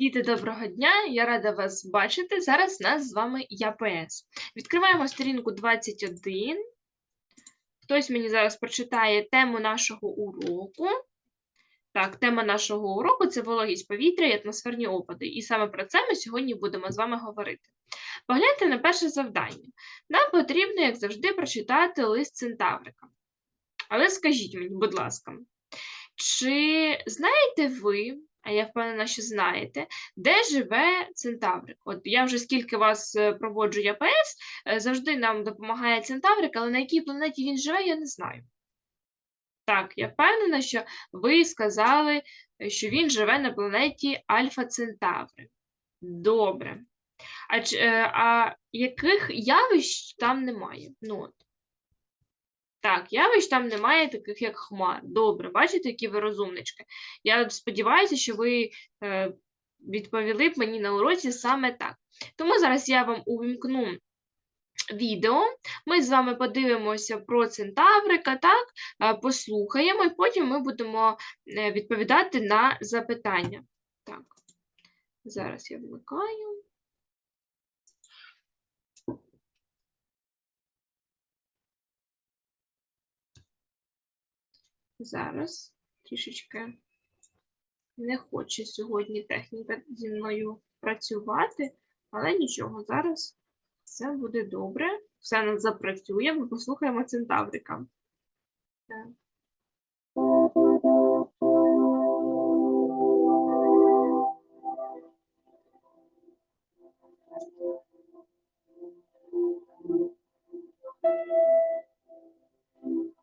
Діти, доброго дня! Я рада вас бачити. Зараз нас з вами ЯПС. Відкриваємо сторінку 21. Хтось мені зараз прочитає тему нашого уроку. Так, тема нашого уроку це вологість повітря і атмосферні опади. І саме про це ми сьогодні будемо з вами говорити. Погляньте на перше завдання. Нам потрібно, як завжди, прочитати лист Центаврика. Але скажіть мені, будь ласка, чи знаєте ви, а я впевнена, що знаєте, де живе Центаврик? От я вже скільки вас е, проводжу ЯПС, е, завжди нам допомагає Центаврик, але на якій планеті він живе, я не знаю. Так, я впевнена, що ви сказали, е, що він живе на планеті Альфа Центаври. Добре. А, е, а яких явищ там немає? Ну, от. Так, явищ там немає, таких як хмар. Добре, бачите, які ви розумнички. Я сподіваюся, що ви е, відповіли б мені на уроці саме так. Тому зараз я вам увімкну відео. Ми з вами подивимося про Центаврика, так, е, послухаємо, і потім ми будемо е, відповідати на запитання. Так, зараз я вмикаю. Зараз трішечки не хоче сьогодні техніка зі мною працювати, але нічого, зараз все буде добре, все нас запрацює, ми послухаємо Центаврика. Так.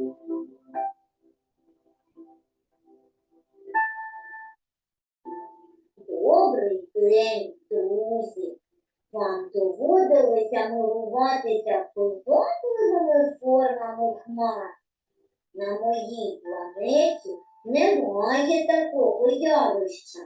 Добрий день, друзі! Вам доводилося милуватися привабливими формами хмар. На моїй планеті немає такого явища,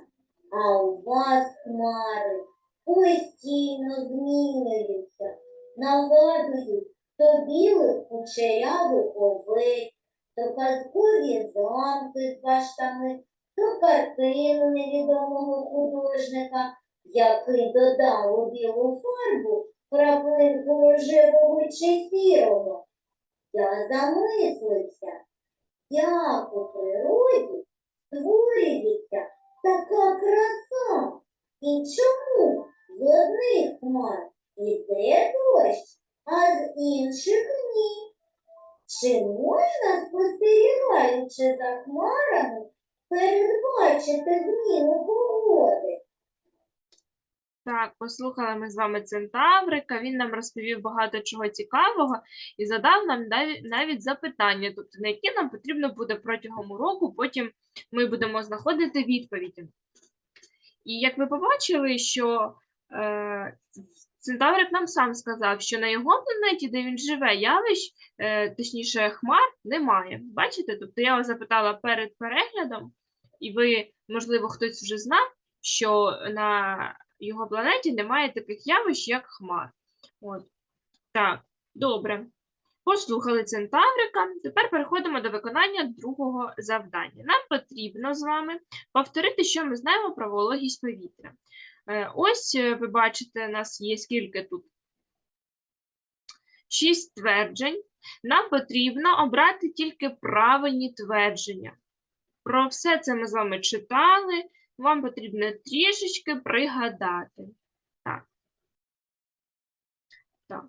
а у вас хмари постійно змінюються, нагадують то білих кучерявих овець, то казкові замки з баштами, картину невідомого художника, який додав у білу фарбу краплинку рожевого чи сірого. Я замислився, як у природі створюється така краса. І чому з одних хмар іде дощ, а з інших ні? Чи можна, спостерігаючи за хмарами, передбачити зміну погоди? Так, послухали ми з вами Центаврика, він нам розповів багато чого цікавого і задав нам навіть запитання, тобто на які нам потрібно буде протягом уроку, потім ми будемо знаходити відповіді. І як ви побачили, що е, Центаврик нам сам сказав, що на його планеті, де він живе, явищ, е, точніше, хмар немає. Бачите? Тобто я вас запитала перед переглядом, і ви, можливо, хтось вже знав, що на його планеті немає таких явищ, як хмар. От. Так, добре. Послухали Центаврика. Тепер переходимо до виконання другого завдання. Нам потрібно з вами повторити, що ми знаємо про вологість повітря. Е, Ось е, ви бачите, у нас є скільки тут? Шість тверджень. Нам потрібно обрати тільки правильні твердження. Про все це ми з вами читали. Вам потрібно трішечки пригадати. Так. Так.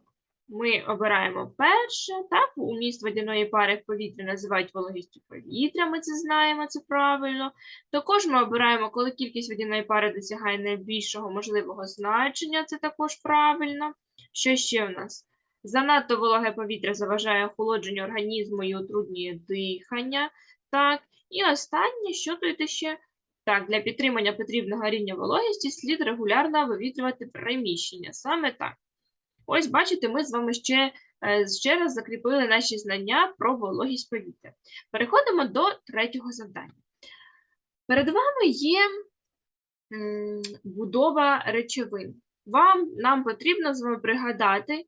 Ми обираємо перше. Так, уміст водяної пари в повітрі називають вологістю повітря, ми це знаємо, це правильно. Також ми обираємо, коли кількість водяної пари досягає найбільшого можливого значення, це також правильно. Що ще в нас? Занадто вологе повітря заважає охолодженню організму і утруднює дихання. Так, і останнє, що тут ще? Так, для підтримання потрібного рівня вологісті слід регулярно вивітрювати приміщення. Саме так. Ось, бачите, ми з вами ще, е, ще раз закріпили наші знання про вологість повітря. Переходимо до третього завдання. Перед вами є будова речовин. Вам нам потрібно з вами пригадати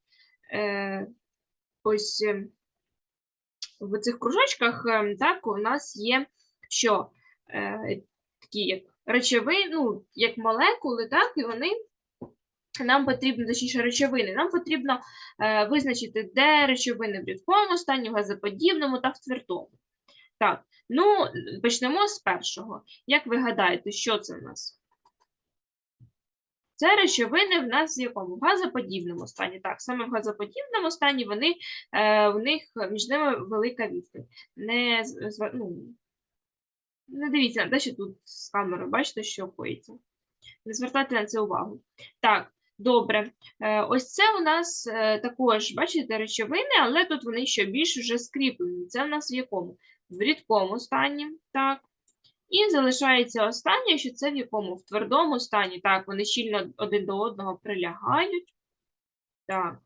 е, ось е, в цих кружочках, е, так, у нас є що? Е, такі як речовин, ну, як молекули, так, і вони нам потрібно, точніше, речовини, нам потрібно е, визначити, де речовини в рідкому стані, в газоподібному та в твердому. Так, ну, почнемо з першого. Як ви гадаєте, що це в нас? Це речовини в нас в якому? В газоподібному стані. Так, саме в газоподібному стані вони, е, в них між ними велика відстань. Не, ну, не дивіться на те, що тут з камерою, бачите, що коїться. Не звертайте на це увагу. Так, добре. Е, ось це у нас е, також, бачите, речовини, але тут вони ще більш вже скріплені. Це у нас в якому? В рідкому стані, так. І залишається останнє, що це в якому? В твердому стані. Так, вони щільно один до одного прилягають. Так.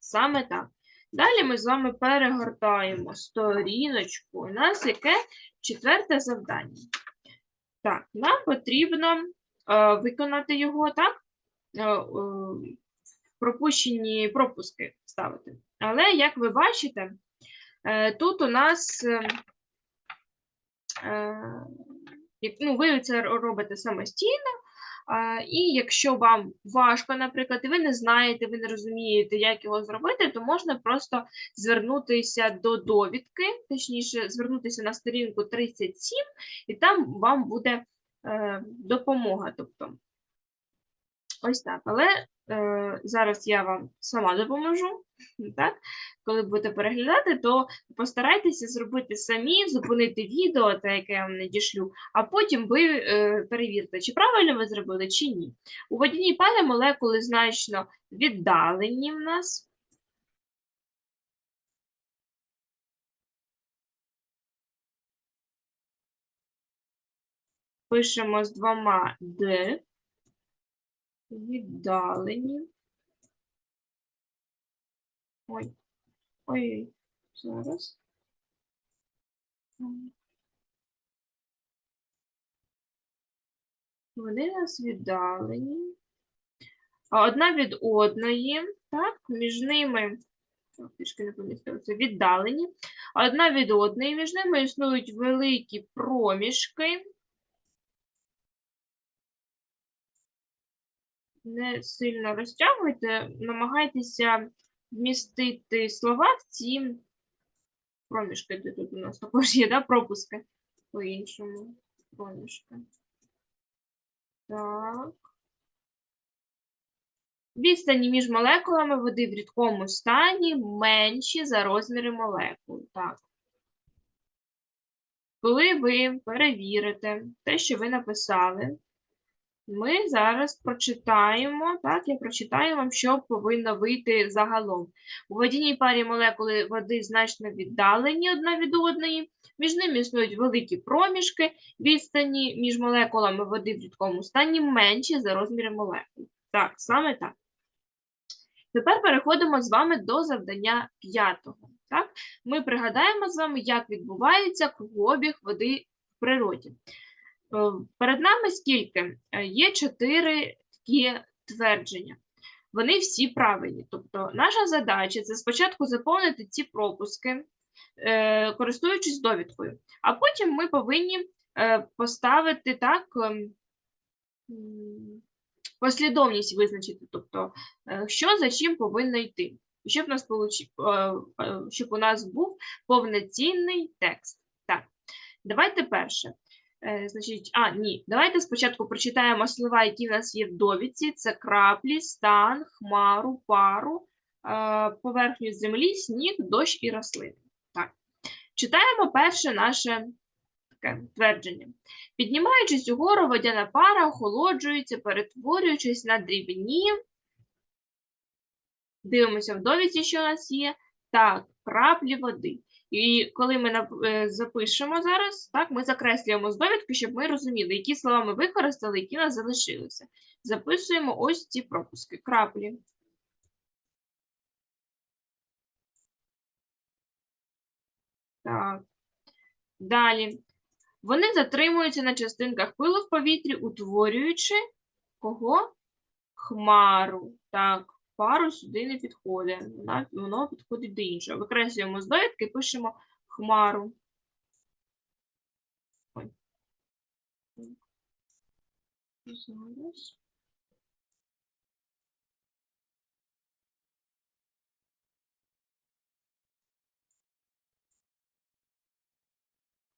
Саме так. Далі ми з вами перегортаємо сторіночку. У нас яке четверте завдання. Так, нам потрібно е, виконати його, так? Е, е, пропущені пропуски ставити. Але, як ви бачите, е, тут у нас, е, е, ну, ви це робите самостійно, і якщо вам важко, наприклад, і ви не знаєте, ви не розумієте, як його зробити, то можна просто звернутися до довідки, точніше, звернутися на сторінку 37, і там вам буде е, допомога. Тобто, ось так. Але е, зараз я вам сама допоможу. Так? Коли будете переглядати, то постарайтеся зробити самі, зупинити відео, те, яке я вам надішлю, а потім ви е, перевірте, чи правильно ви зробили, чи ні. У водяній парі молекули значно віддалені в нас. Пишемо з двома Д. Віддалені. Ой. Ой, зараз. Вони нас віддалені. Одна від одної, так, між ними, трішки не помістилося, віддалені. Одна від одної, між ними існують великі проміжки. Не сильно розтягуйте, намагайтеся вмістити слова в ці проміжки, де тут у нас також є, да, пропуски по-іншому. Проміжки. Так. Відстані між молекулами води в рідкому стані менші за розміри молекул. Так. Коли ви перевірите те, що ви написали, ми зараз прочитаємо, так, я прочитаю вам, що повинно вийти загалом. У водяній парі молекули води значно віддалені одна від одної, між ними існують великі проміжки, відстані між молекулами води в рідкому стані менші за розміри молекул. Так, саме так. Тепер переходимо з вами до завдання п'ятого. Ми пригадаємо з вами, як відбувається кругообіг води в природі. Е, Перед нами скільки? Е, Є чотири такі твердження. Вони всі правильні. Тобто, наша задача це спочатку заповнити ці пропуски, е, користуючись довідкою, а потім ми повинні поставити так. ем, Послідовність визначити, тобто, що за чим повинно йти, щоб, у нас щоб у нас був повноцінний текст. Так, давайте перше. Е, Значить, а, ні, давайте спочатку прочитаємо слова, які в нас є в довідці. Це краплі, стан, хмару, пару, е, поверхню землі, сніг, дощ і рослини. Так. Читаємо перше наше таке твердження. Піднімаючись угору, водяна пара охолоджується, перетворюючись на дрібні. Дивимося в довідці, що у нас є. Так, краплі води. І коли ми е, запишемо зараз, так, ми закреслюємо з довідки, щоб ми розуміли, які слова ми використали, які нас залишилися. Записуємо ось ці пропуски. Краплі. Так. Далі. Вони затримуються на частинках пилу в повітрі, утворюючи кого? Хмару. Так, пару сюди не підходить. Вона, воно підходить до іншого. Викреслюємо з довідки, пишемо хмару. Ой. Зараз.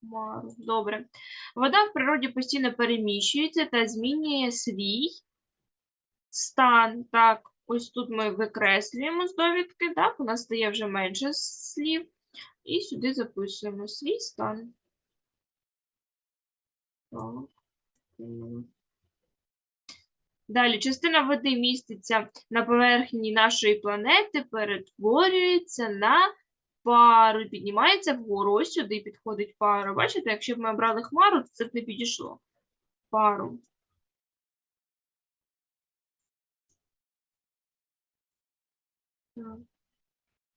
Хмару. Добре. Вода в природі постійно переміщується та змінює свій стан. Так, ось тут ми викреслюємо з довідки, так, у нас стає вже менше слів. І сюди записуємо свій стан. Далі, частина води міститься на поверхні нашої планети, перетворюється на пару, піднімається вгору. Ось сюди підходить пара. Бачите, якщо б ми обрали хмару, то це б не підійшло. Пару.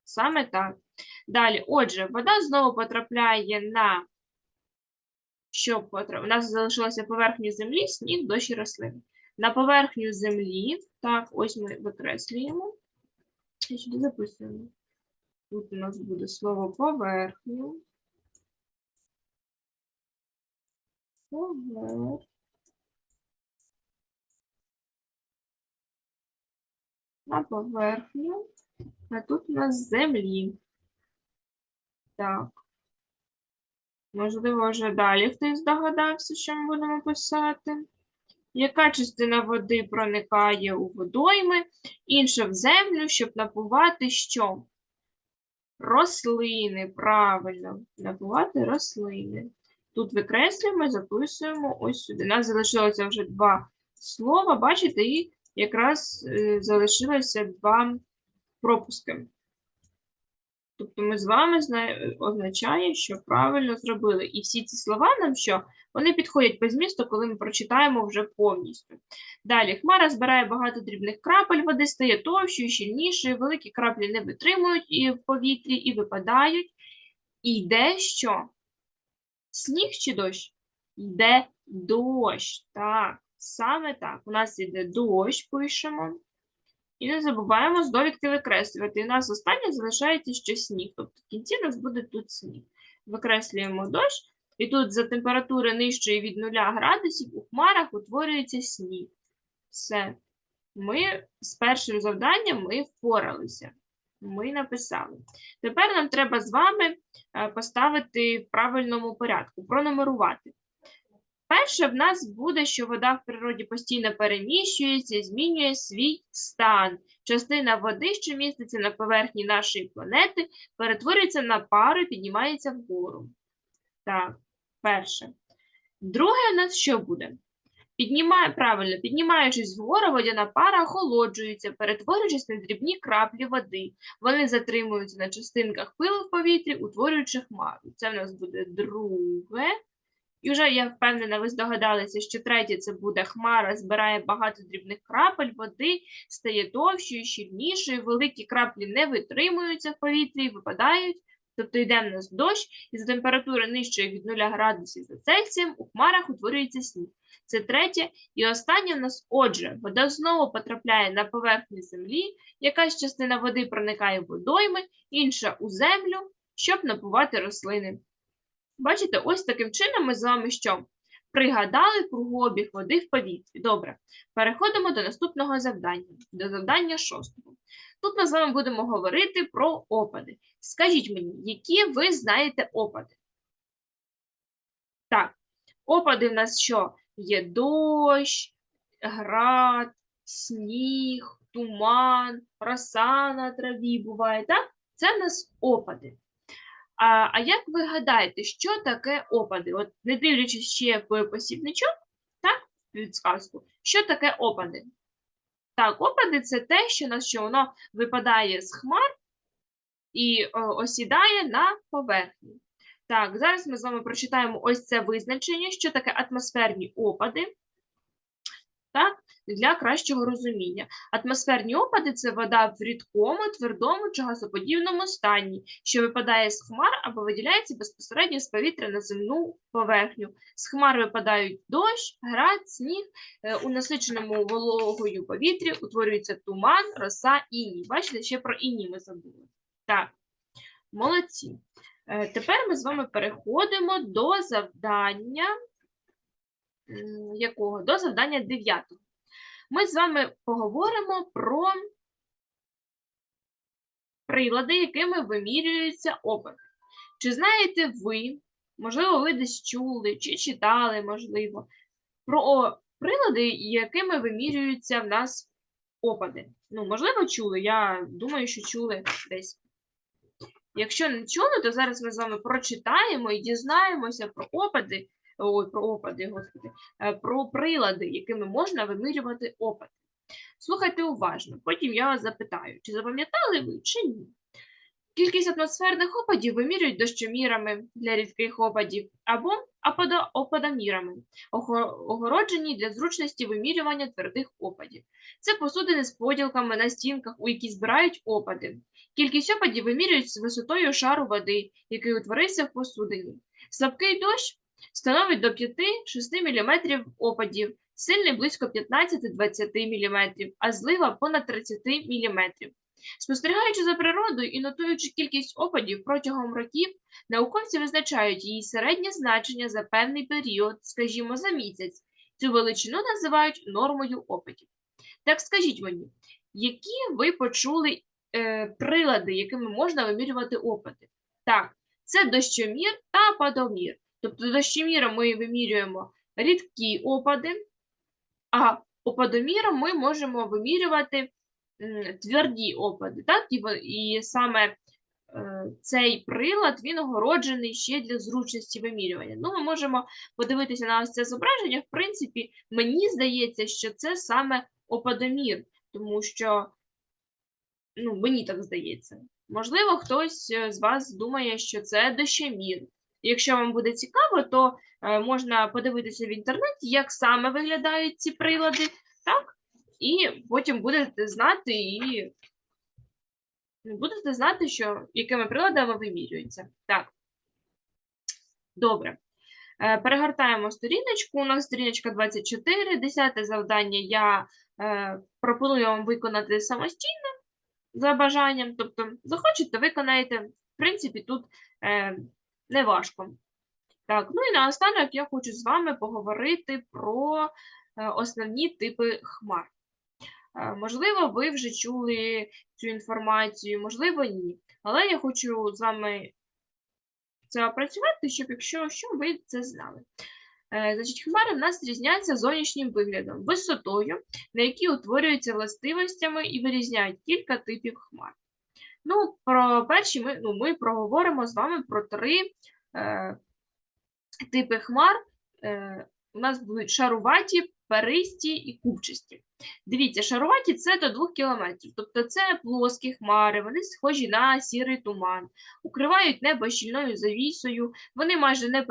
Саме так. Далі, отже, вода знову потрапляє на що потрапляє? У нас залишилося поверхню землі, сніг, дощ і рослини. На поверхню землі, так, ось ми викреслюємо. І записуємо. Тут у нас буде слово поверхню. Поверх. На поверхню. А тут у нас землі. Так. Можливо, вже далі хтось здогадався, що ми будемо писати. Яка частина води проникає у водойми, інша в землю, щоб напувати що? Рослини, правильно, напувати рослини. Тут викреслюємо записуємо ось сюди. У нас залишилося вже два слова, бачите, і якраз е, залишилося два пропуски. Тобто ми з вами зна... означає, що правильно зробили. І всі ці слова нам що? Вони підходять по змісту, коли ми прочитаємо вже повністю. Далі, хмара збирає багато дрібних крапель, води стає товщою, щільнішою, великі краплі не витримують і в повітрі і випадають. І йде що? Сніг чи дощ? Йде дощ. Так, саме так. У нас йде дощ, пишемо. І не забуваємо з довідки викреслювати. І у нас останнє залишається ще сніг. Тобто в кінці у нас буде тут сніг. Викреслюємо дощ, і тут за температури нижчої від 0 градусів у хмарах утворюється сніг. Все. Ми з першим завданням ми впоралися. Ми написали. Тепер нам треба з вами е, поставити в правильному порядку, пронумерувати. Перше в нас буде, що вода в природі постійно переміщується змінює свій стан. Частина води, що міститься на поверхні нашої планети, перетворюється на пару і піднімається вгору. Так, перше. Друге у нас що буде? Піднімає, правильно, піднімаючись вгору, водяна пара охолоджується, перетворюючись на дрібні краплі води. Вони затримуються на частинках пилу в повітрі, утворюючи хмару. Це в нас буде друге. І вже я впевнена, ви здогадалися, що третє це буде хмара, збирає багато дрібних крапель води, стає товщою, щільнішою, великі краплі не витримуються в повітрі випадають. Тобто йде в нас дощ, і за температури нижчої від 0 градусів за Цельсієм у хмарах утворюється сніг. Це третє. І останнє в нас, отже, вода знову потрапляє на поверхню землі, якась частина води проникає в водойми, інша у землю, щоб напувати рослини. Бачите, ось таким чином ми з вами що? Пригадали кругообіг води в повітрі. Добре, переходимо до наступного завдання, до завдання шостого. Тут ми з вами будемо говорити про опади. Скажіть мені, які ви знаєте опади? Так, опади в нас що? Є дощ, град, сніг, туман, роса на траві буває, так? Це в нас опади. А, а як ви гадаєте, що таке опади? От не дивлячись ще в посібничок, так, підсказку, що таке опади? Так, опади це те, що на що воно випадає з хмар і о, осідає на поверхні. Так, зараз ми з вами прочитаємо ось це визначення, що таке атмосферні опади. Так, для кращого розуміння. Атмосферні опади це вода в рідкому, твердому чи газоподібному стані, що випадає з хмар або виділяється безпосередньо з повітря на земну поверхню. З хмар випадають дощ, град, сніг. Е, У насиченому вологою повітрі утворюється туман, роса, іній. Бачите, ще про іній ми забули. Так, молодці. Е, Тепер ми з вами переходимо до завдання якого? До завдання 9. Ми з вами поговоримо про прилади, якими вимірюється опит. Чи знаєте ви, можливо, ви десь чули чи читали, можливо, про прилади, якими вимірюються в нас опади? Ну, можливо, чули. Я думаю, що чули десь. Якщо не чули, то зараз ми з вами прочитаємо і дізнаємося про опади, ой, про опади, господи, е, про прилади, якими можна вимірювати опади. Слухайте уважно, потім я вас запитаю, чи запам'ятали ви, чи ні. Кількість атмосферних опадів вимірюють дощомірами для рідких опадів або опадомірами, огороджені для зручності вимірювання твердих опадів. Це посудини з поділками на стінках, у які збирають опади. Кількість опадів вимірюють з висотою шару води, який утворився в посудині. Слабкий дощ становить до 5-6 мм опадів, сильний близько 15-20 мм, а злива понад 30 мм. Спостерігаючи за природою і нотуючи кількість опадів протягом років, науковці визначають її середнє значення за певний період, скажімо, за місяць. Цю величину називають нормою опадів. Так скажіть мені, які ви почули е, прилади, якими можна вимірювати опади? Так, це дощомір та падомір. Тобто дощоміром ми вимірюємо рідкі опади, а опадоміром ми можемо вимірювати тверді опади. Так? І, саме е, цей прилад він огороджений ще для зручності вимірювання. Ну, ми можемо подивитися на ось це зображення. В принципі, мені здається, що це саме опадомір, тому що ну, мені так здається. Можливо, хтось е, з вас думає, що це Якщо вам буде цікаво, то е, можна подивитися в інтернеті, як саме виглядають ці прилади, так? І потім будете знати і будете знати, що якими приладами вимірюється. Так. Добре. Е, Перегортаємо сторіночку. У нас сторіночка 24. Десяте завдання я е, пропоную вам виконати самостійно за бажанням. Тобто, захочете, виконаєте. В принципі, тут е, не важко. Так, ну і наостанок я хочу з вами поговорити про е, основні типи хмар. Е, Можливо, ви вже чули цю інформацію, можливо, ні. Але я хочу з вами це опрацювати, щоб якщо що, ви це знали. Е, Значить, хмари в нас різняться зовнішнім виглядом, висотою, на якій утворюються властивостями і вирізняють кілька типів хмар. Ну, про перші ми, ну, ми проговоримо з вами про три е, типи хмар. Е, у нас будуть шаруваті, перисті і купчасті. Дивіться, шаруваті це до 2 км, тобто це плоскі хмари, вони схожі на сірий туман, укривають небо щільною завісою, вони майже не,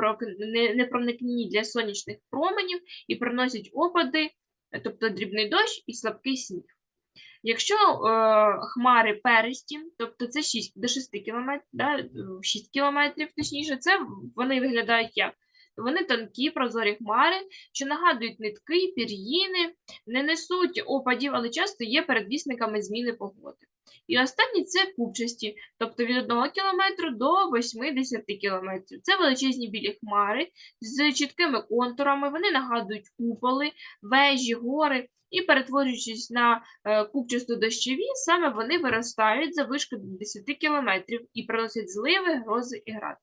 не проникні для сонячних променів і приносять опади, е, тобто дрібний дощ і слабкий сніг. Якщо е, хмари пересті, тобто це 6 до 6 кілометрів, да, е, 6 кілометрів, точніше, це вони виглядають як? Вони тонкі, прозорі хмари, що нагадують нитки, пір'їни, не несуть опадів, але часто є передвісниками зміни погоди. І останні це купчасті, тобто від 1 км до 80 км. Це величезні білі хмари з чіткими контурами, вони нагадують куполи, вежі, гори, і перетворюючись на е, купчасту дощові, саме вони виростають за вишки до 10 км і приносять зливи, грози і град.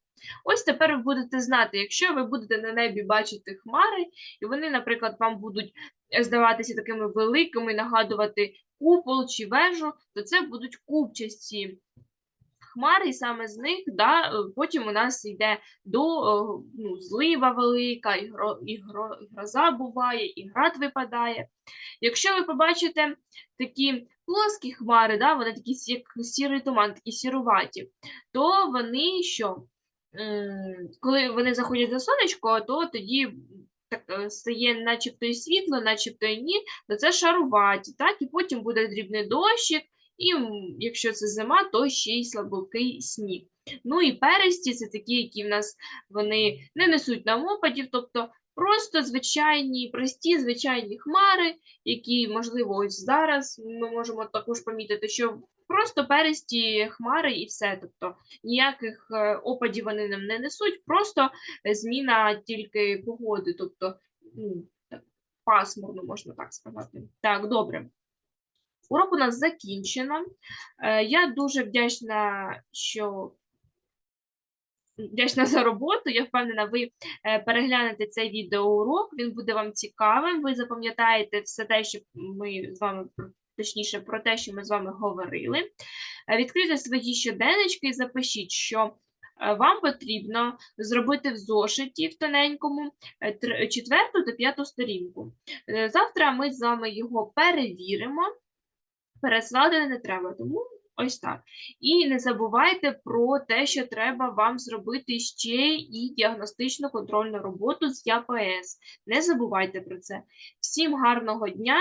Ось тепер ви будете знати, якщо ви будете на небі бачити хмари, і вони, наприклад, вам будуть е, здаватися такими великими, нагадувати купол чи вежу, то це будуть купчасті хмари, і саме з них да, е, потім у нас йде до е, ну, злива велика, і, гро, і, гро, і гроза буває, і град випадає. Якщо ви побачите такі плоскі хмари, да, вони такі як сірий туман, такі сіруваті, то вони що? Коли вони заходять за сонечко, то тоді так е, стає начебто і світло, начебто і ні, то це шаруваті, так, і потім буде дрібний дощик, і якщо це зима, то ще й слабокий сніг. Ну і пересті це такі, які в нас вони не несуть нам опадів, тобто просто звичайні, прості, звичайні хмари, які, можливо, ось зараз ми можемо також помітити, що просто пересті хмари і все. Тобто ніяких е, опадів вони нам не несуть, просто зміна тільки погоди. Тобто ну, пасмурно, можна так сказати. Так, добре. Урок у нас закінчено. Е, Я дуже вдячна, що вдячна за роботу. Я впевнена, ви е, переглянете цей відеоурок, він буде вам цікавим. Ви запам'ятаєте все те, що ми з вами точніше про те, що ми з вами говорили. Е, Відкрийте свої щоденнички і запишіть, що е, вам потрібно зробити в зошиті в тоненькому е, четверту та п'яту сторінку. Завтра ми з вами його перевіримо. Пересилати не треба, тому ось так. І не забувайте про те, що треба вам зробити ще і діагностичну контрольну роботу з ЯПС. Не забувайте про це. Всім гарного дня.